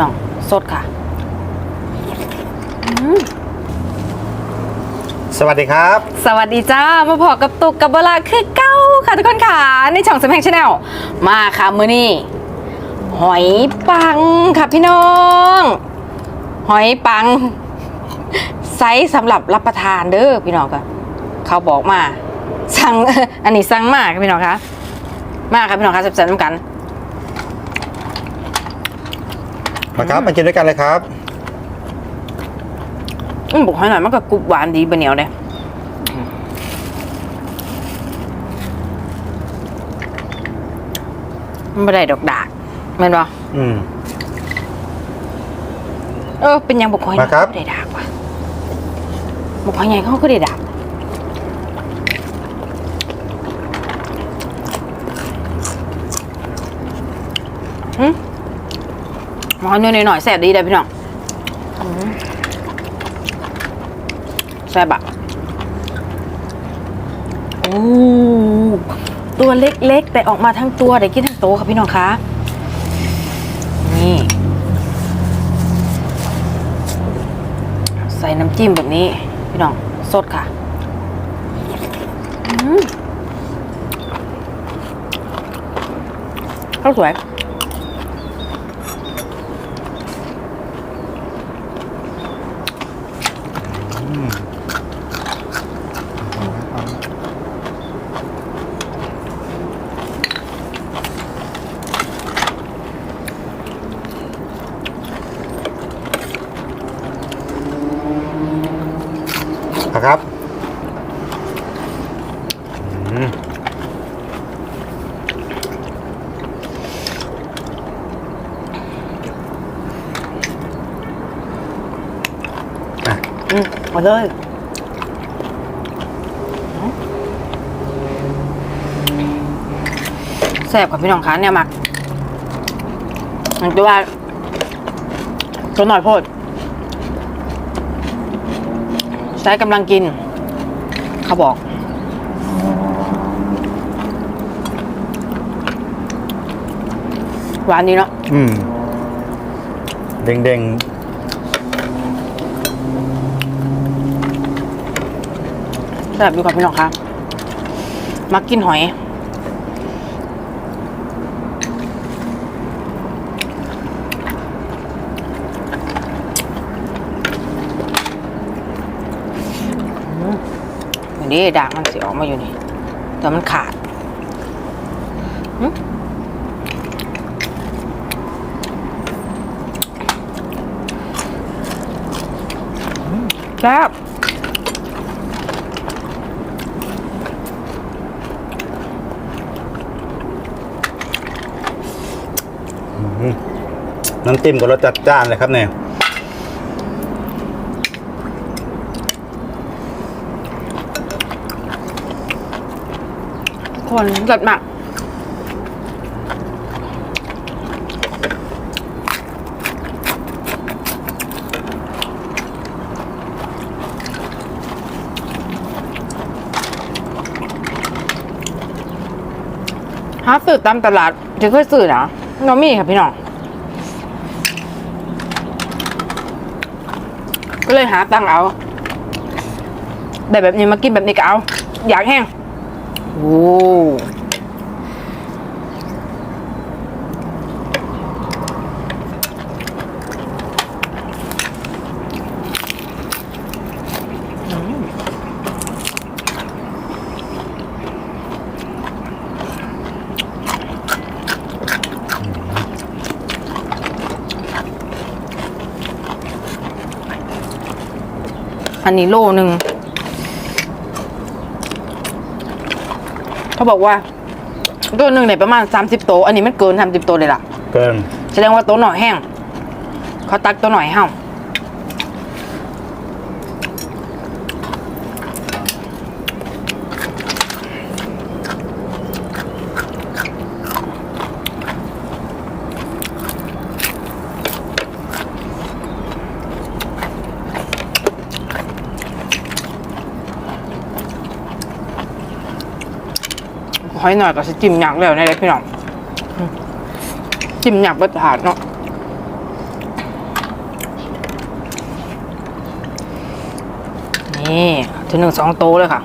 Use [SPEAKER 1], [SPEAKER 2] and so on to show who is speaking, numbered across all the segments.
[SPEAKER 1] น้องสดค่ะอืม
[SPEAKER 2] สวัสดีครับ
[SPEAKER 1] สวัสดีจ้า มาพอกับตุกกับเวลาคือเก้าค่ะทุกคนค่ะ ในช่องสมแพงชาแนลมาค่ะมือนี่หอยปังค่ะพี่น้อง หอยปัง ไซส์สำหรับรับประทานเด้อพี่น้องค่ะเขาบอกมาสั่งอันนี้สั่งมากค่ะพี่น้องคะมากค่ะพี่น้องคะแซ่บๆน้ำกัน
[SPEAKER 2] มาครับมากินด้วยกันเลยครับ
[SPEAKER 1] อืมบอกให้หน่อยมันก็กรุบหวานดีบะเหนียวเลยมันไม่ได้ดอกดากแม่นบ่
[SPEAKER 2] อืม
[SPEAKER 1] เออเป็นหยังบอกหอย
[SPEAKER 2] มาครับ
[SPEAKER 1] เขาได้ดากว่ะบอกหอยใหญ่เขาก็ได้ดาก หอยหน่อยหน่อยๆแซ่บดีเลยพี่น้องอืมแซ่บอะโอ้ตัวเล็กๆ แต่ออกมาทั้งตัวเดี๋ยวกินทั้งโตวค่ะพี่น้องคะนี่ ใส่น้ำจิ้มแบบนี้ พี่น้องสดค่ะอืมข้าวสวย
[SPEAKER 2] อืม
[SPEAKER 1] มาเลยแซ่บกับพี่น้องคะเนี่ยมักมันจะว่าตัวหน่อยโพดใช้กำลังกิน เขาบอกหวานดีเนาะ
[SPEAKER 2] อืมเด้งเด้ง
[SPEAKER 1] แซ่บอยู่กับพี่น้องคะมักกินหอยอืมนี่ดากมันเสียออกมาอยู่นี่ แต่มันขาดแซ่บ
[SPEAKER 2] ๆ น้ำจิ้มก็รสจัดจ้านเลยครับเนี่ย
[SPEAKER 1] คนจัดมากหาซื้อตามตลาดจะเคยซื้อนะน้องมีค่ะพี่น้อง ก็เลยหาตังค์เอาได้แบบนี้มากินแบบนี้ก็เอา อยากแห้งโอ้ อันนี้โลหนึ่งเขาบอกว่าตัวหนึ่งเนี่ยประมาณ30โตวอันนี้มันเกิน30โตวเลยล่ะ
[SPEAKER 2] เกิน
[SPEAKER 1] แสดงว่าโตวหน่อยแห้ง เขาตักตัวหน่อยให้เฮา หอยหน่อยก็จะจิ้มหยักแล้วในเล็กพี่น้องจิ้มหยักเบิดถานเนาะนี่ถึงหนึ่งสองโตเลยค่ะ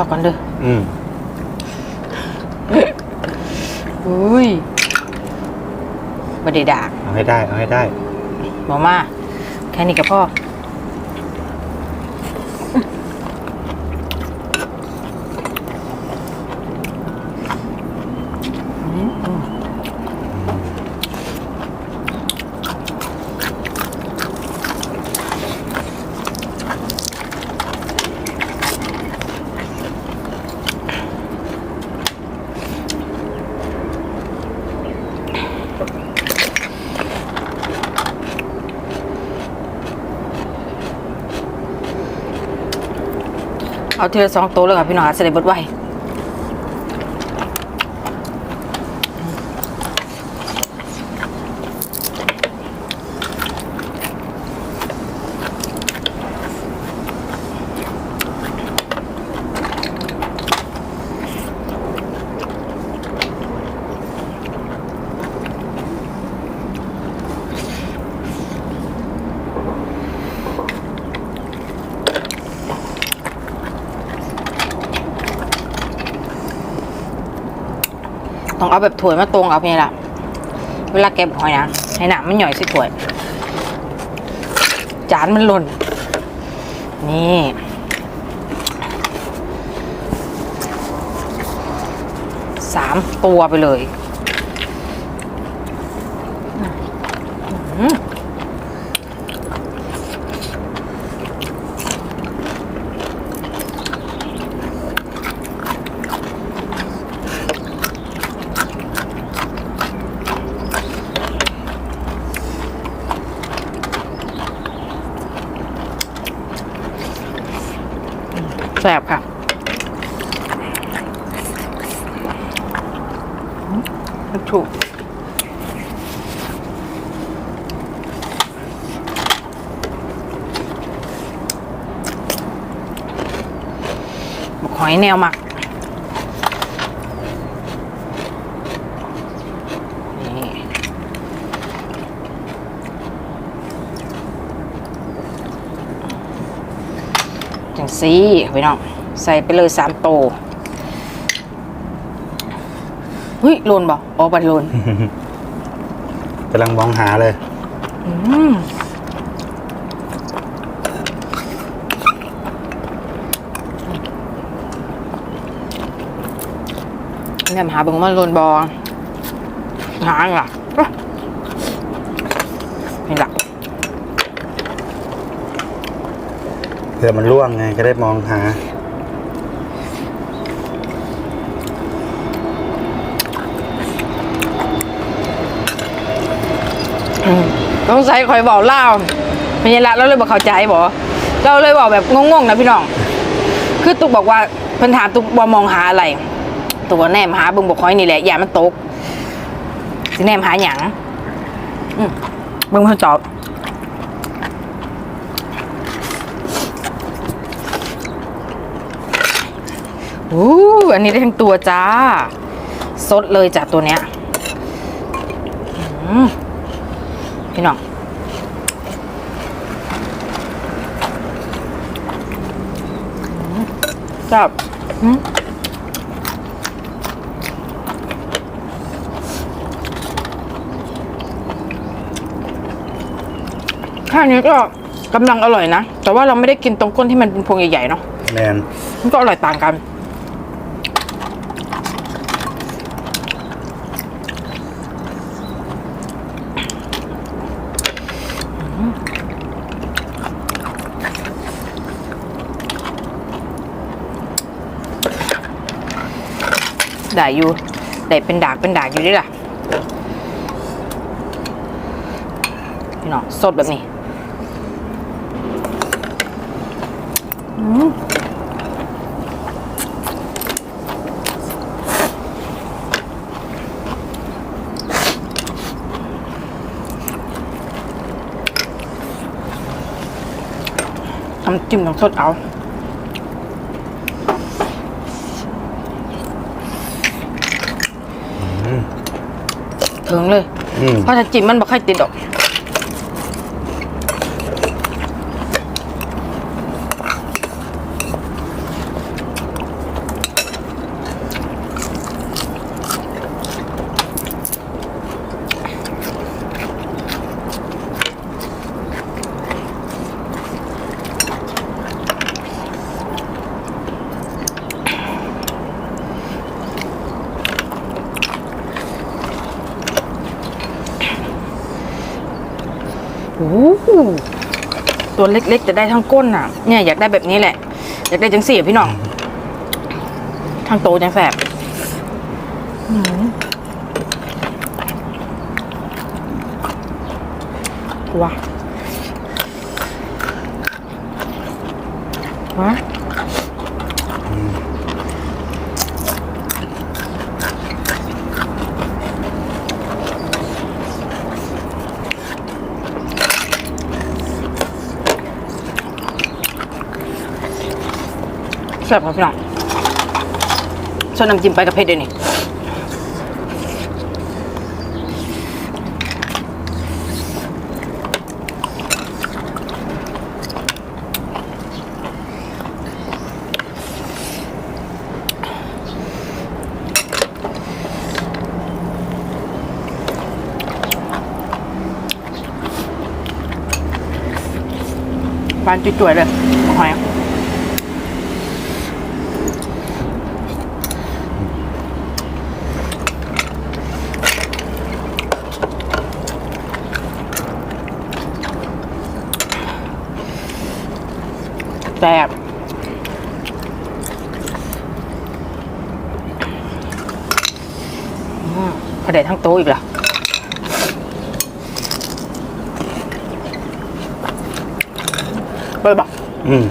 [SPEAKER 1] อก่อนเด้อ
[SPEAKER 2] อืม
[SPEAKER 1] อุ้ยบไดีดาก
[SPEAKER 2] เอาให้ได้ เอาให้ได้
[SPEAKER 1] บอมา แค่นี้กับพ่อ เอาเธอสองโต๊ะเลยค่ะพี่น้องเสด็จบดไว เอาแบบถ้วยมาตรงเอาเนี่ยล่ะเวลาเก็บหอยนะให้หนามมันหย่อยสิถ้วย จานมันหล่น นี่สามตัวไปเลย แสบค่ะอืมถูกหอยแนวหมัก สีพี่น้องใส่ไปเลยสามโตเฮ้ยโลนบ่อ๋อบัดโลน
[SPEAKER 2] กำลังมองหาเลย
[SPEAKER 1] อืมเนี่ยมาหาเบิ่งว่าโลนบอหาอะนี่ล่ะ
[SPEAKER 2] เผื่อมันร่วงไงก็ได้มองหา
[SPEAKER 1] ต้องใส่คอยบอกเล่าไม่ใช่ละเราเลยบอกเข้าใจบอกเราเลยบอกแบบงงๆนะพี่น้อง คือตุกบอกว่าเพิ่นถามตุกบอมองหาอะไรตุกว่าแนมหาบิ่งบอกคอยนี่แหละอย่ามันตกสิแนมหาหยังบิ่งเพิ่นตอบ อู้อันนี้ได้ทั้งตัวจ้า สดเลยจ้ะตัวเนี้ยอืมพี่น้องจับอืมแค่นี้ก็กำลังอร่อยนะ แต่ว่าเราไม่ได้กินตรงก้นที่มันเป็นพวงใหญ่ๆเนาะ
[SPEAKER 2] แมน
[SPEAKER 1] มันก็อร่อยต่างกัน ได้อยู่ได้เป็นดากเป็นดากอยู่ด้วยล่ะพี่น้องสดแบบนี้อืมน้ำจิ้มต้องสดเอา ถึงเลย
[SPEAKER 2] อืม
[SPEAKER 1] เพราะถ้าจิ้มมันบ่ค่อยติดดอก โอ้โห ตัวเล็กๆจะได้ทั้งก้นอะ เนี่ยอยากได้แบบนี้แหละ อยากได้จังสี่พี่น้องทั้งโตจังแสบว้า ซ่บครับพี่น้องส่วนน้ำจิ้มไปกับเผ็ดเดี๋ยวนี้บานจุ๋ยๆเลยหอย แซ่บอืมพอได้ทั้งโต๊ะอีกเหรอเปิดบอก
[SPEAKER 2] อืม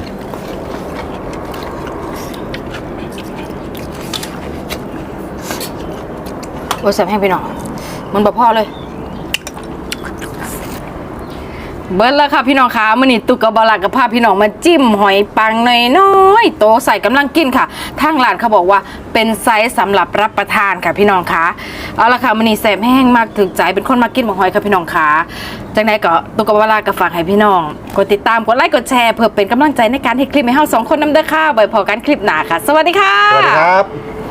[SPEAKER 1] โอ้ยแซ่บแห้งไปหน่อยมันบ่พอเลย เบิร์ดแล้วค่ะพี่น้องคะมื่อนี้ตุกกับบลากับพาพี่น้องมาจิ้มหอยปังน้อยๆโตใส่กำลังกินค่ะทางร้านเขาบอกว่าเป็นไซส์สำหรับรับประทานค่ะพี่น้องคะเอาละค่ะมื่อนี้แซ่บแห้งมากถึงใจเป็นคนมากินหมกหอยค่ะพี่น้องคะจังไดก็ตุกกับบลากับฝากให้พี่น้องกดติดตามกดไลค์กดแชร์เพื่อเป็นกำลังใจในการให้คลิปให้เฮาสองคนนำเด้อค่ะไว้พอกันคลิปหน้าค่ะ สวัสดีค่ะ
[SPEAKER 2] สวัสดีครับ